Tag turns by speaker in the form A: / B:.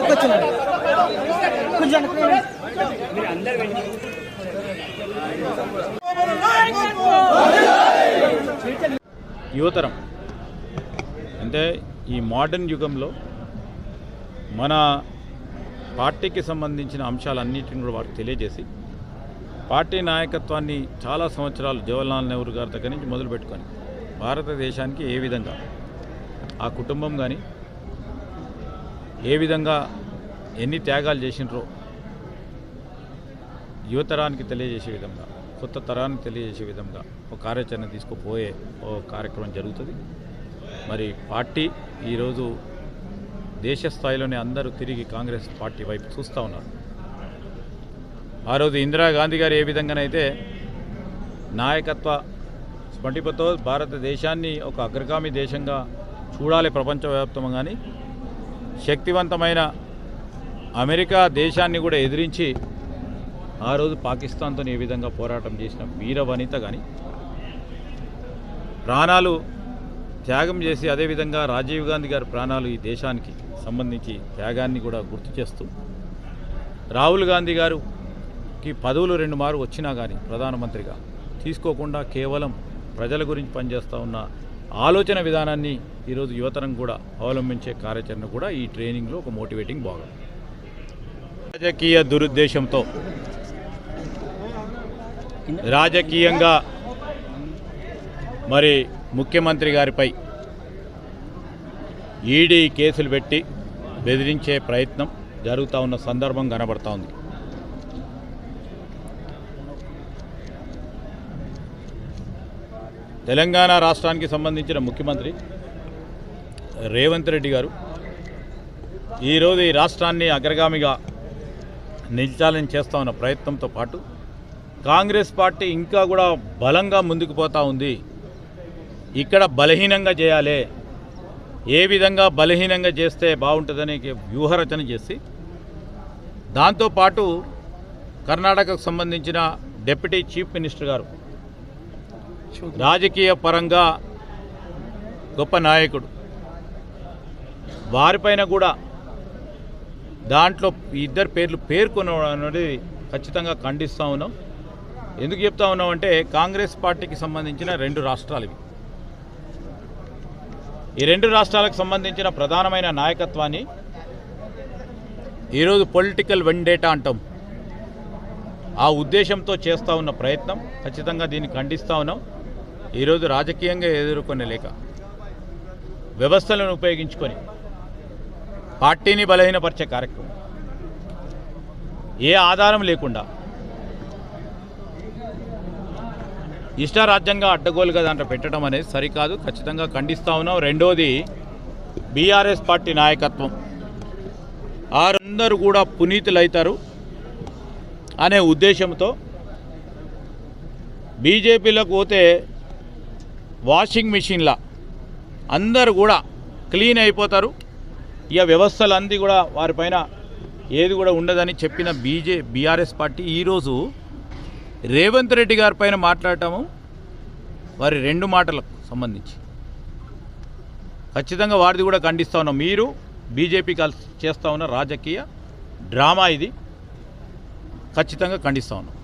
A: కూర్చోండి కూర్చోండి.
B: యువతరం అంటే ఈ మోడర్న్ యుగంలో మన పార్టీకి సంబంధించిన అంశాలన్నింటిని కూడా వారికి తెలియజేసి పార్టీ నాయకత్వాన్ని చాలా సంవత్సరాలు జవహర్లాల్ నెహ్రూ గారి దగ్గర నుంచి మొదలు పెట్టుకొని భారతదేశానికి ఏ విధంగా ఆ కుటుంబం కానీ ఏ విధంగా ఎన్ని త్యాగాలు చేసినారో యువతరానికి తెలియజేసే విధంగా కొత్త తరానికి తెలియజేసే విధంగా ఒక కార్యాచరణ తీసుకుపోయే ఓ కార్యక్రమం జరుగుతుంది. మరి పార్టీ ఈరోజు దేశ స్థాయిలోనే అందరూ తిరిగి కాంగ్రెస్ పార్టీ వైపు చూస్తూ ఉన్నారు. ఆ రోజు ఇందిరాగాంధీ గారు ఏ విధంగానైతే నాయకత్వ స్ఫటికతో భారతదేశాన్ని ఒక అగ్రగామి దేశంగా చూడాలి ప్రపంచవ్యాప్తంగా కానీ శక్తివంతమైన అమెరికా దేశాన్ని కూడా ఎదిరించి ఆ రోజు పాకిస్తాన్తో ఏ విధంగా పోరాటం చేసిన వీర వనిత కానీ ప్రాణాలు త్యాగం చేసి అదేవిధంగా రాజీవ్ గాంధీ గారి ప్రాణాలు ఈ దేశానికి సంబంధించి త్యాగాన్ని కూడా గుర్తు చేస్తూ రాహుల్ గాంధీ గారుకి పదవులు రెండు మారు వచ్చినా కానీ ప్రధానమంత్రిగా తీసుకోకుండా కేవలం ప్రజల గురించి పనిచేస్తూ ఉన్న ఆలోచన విధానాన్ని ఈరోజు యువతరం కూడా అవలంబించే కార్యాచరణ కూడా ఈ ట్రైనింగ్లో ఒక మోటివేటింగ్ భాగం. రాజకీయ దురుద్దేశంతో రాజకీయంగా మరి ముఖ్యమంత్రి గారిపై ఈడీ కేసులు పెట్టి బెదిరించే ప్రయత్నం జరుగుతూ ఉన్న సందర్భం కనబడతా ఉంది. తెలంగాణ రాష్ట్రానికి సంబంధించిన ముఖ్యమంత్రి రేవంత్ రెడ్డి గారు ఈరోజు ఈ రాష్ట్రాన్ని అగ్రగామిగా నిలిచాలని చేస్తూ ఉన్న ప్రయత్నంతో పాటు కాంగ్రెస్ పార్టీ ఇంకా కూడా బలంగా ముందుకు పోతూ ఉంది. ఇక్కడ బలహీనంగా చేయాలి. ఏ విధంగా బలహీనంగా చేస్తే బాగుంటుందని వ్యూహరచన చేసి దాంతోపాటు కర్ణాటకకు సంబంధించిన డిప్యూటీ చీఫ్ మినిస్టర్ గారు రాజకీయ పరంగా గొప్ప నాయకుడు. వారిపైన కూడా దాంట్లో ఇద్దరు పేర్లు పేర్కొనడం అనేది ఖచ్చితంగా ఖండిస్తూ ఉన్నాం. ఎందుకు చెప్తా ఉన్నాం అంటే కాంగ్రెస్ పార్టీకి సంబంధించిన రెండు రాష్ట్రాలు ఇవి. ఈ రెండు రాష్ట్రాలకు సంబంధించిన ప్రధానమైన నాయకత్వాన్ని ఈరోజు పొలిటికల్ వెండేటా అంటాం. ఆ ఉద్దేశంతో చేస్తూ ఉన్న ప్రయత్నం ఖచ్చితంగా దీన్ని ఖండిస్తూ ఉన్నాం. ఈరోజు రాజకీయంగా ఎదుర్కొనే లేక వ్యవస్థలను ఉపయోగించుకొని పార్టీని బలహీనపరిచే కార్యక్రమం. ఏ ఆధారం లేకుండా ఇష్టారాజ్యంగా అడ్డగోలుగా దాంట్లో పెట్టడం అనేది సరికాదు. ఖచ్చితంగా ఖండిస్తూ ఉన్నాం. రెండోది బీఆర్ఎస్ పార్టీ నాయకత్వం. వారందరూ కూడా పునీతులవుతారు అనే ఉద్దేశంతో బీజేపీలోకి పోతే వాషింగ్ మిషన్లా అందరూ కూడా క్లీన్ అయిపోతారు. ఇక వ్యవస్థలన్నీ కూడా వారిపైన ఏది కూడా ఉండదని చెప్పిన బీజే బీఆర్ఎస్ పార్టీ ఈరోజు రేవంత్ రెడ్డి గారి పైన మాట్లాడటము వారి రెండు మాటలకు సంబంధించి. ఖచ్చితంగా వారిది కూడా ఖండిస్తూ ఉన్నాం. మీరు బీజేపీ కలిసి చేస్తూ ఉన్న రాజకీయ డ్రామా ఇది. ఖచ్చితంగా ఖండిస్తూ ఉన్నాం.